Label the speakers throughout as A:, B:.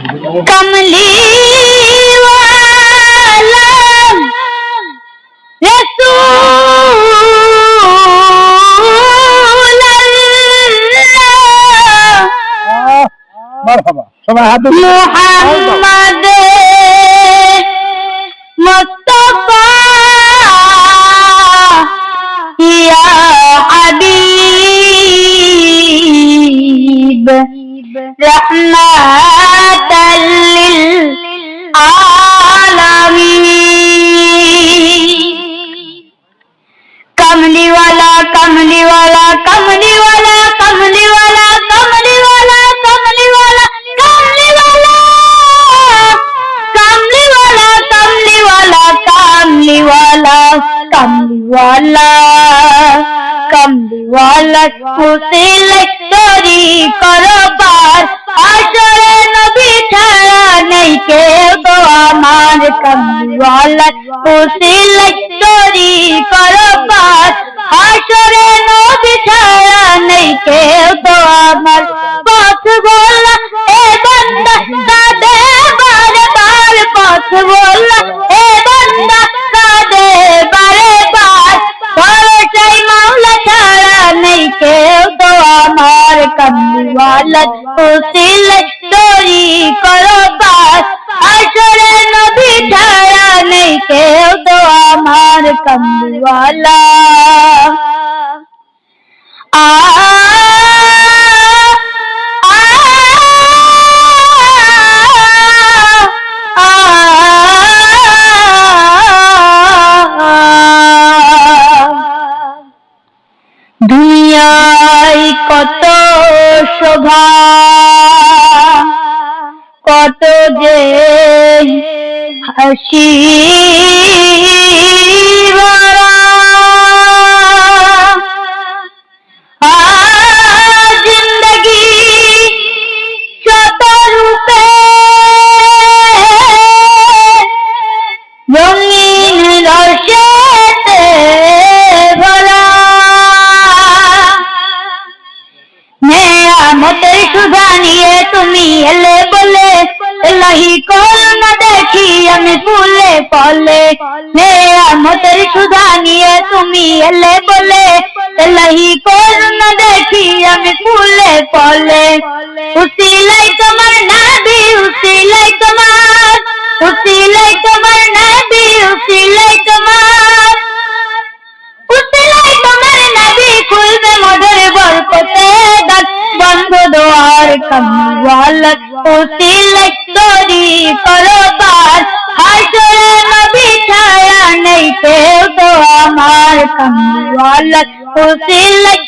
A: कमली मोहम्मद मुस्तफ़ा या हबीब रहमान கமலி வாலா கமலி வாலா கமலி வாலா கமலி வாலா கமலி வாலா கமலி வாலா கமலி வாலா கமலி வாலா கமலி வாலா கமலி வாலா குசிலை তরি করো পার আজরে নবী ছাড়া নেই কেউ তো আমার কেউ তো আমার পথ বলা এ বান্দা কাঁদে, বারে বার পথ বলা এ বান্দা কাঁদে, বারে বার। ভরসাই মাওলা ছাড়া নেই কেউ তো আমার কমলিওয়ালা উসিলাই তরি করো পার। আসরে নবী ছাড়া নেই কেউ তো আমার কত যে হাসি। এলাহি করুণা দেখি আমি ফুলে ফলে নেয়ামতের সুধা নিয়ে তুমি এলে বলে এলাহি করুণা দেখি আমি ফুলে ফলে উসিলাই তোমার নাবি উসিলাই তোমার উসিলাই তোমার নাবি উসিলাই তোমার উসিলাই তোমার নবী খুলবে মধুর বরকতে দান বন্ধ দোয়ার কমওয়ালত উসিলাই fulfill like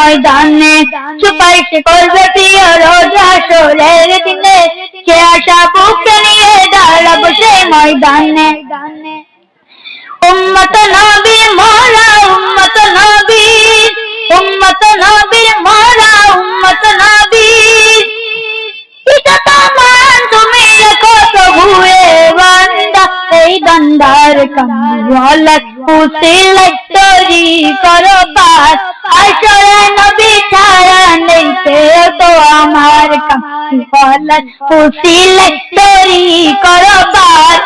A: ময়দানে সুপারিশ করবে প্রিয় রোজ হাসরের দিনে। সে আশা বুকে নিয়ে দাঁড়াবো সেই ময়দানে। উম্মত নবী, মোরা উম্মত নবী। উম্মত নবী, মোরা উম্মত নবী। এটা তামান তুমি রেখো প্রভুয়ে বান্দা। এই বান্দার কমওয়ালত উসিলাই তরি করো পার আসলে নবী ছাড়া নেই, সে তো আমার কাম। বলার উসিলে তরি করো পার।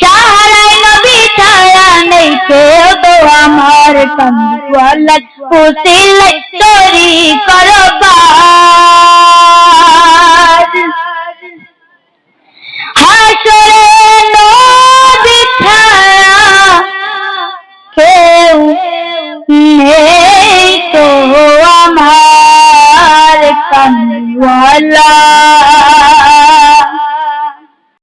A: সাহারায় নবী ছাড়া নেই, সে তো আমার কাম। বলার উসিলে Allah.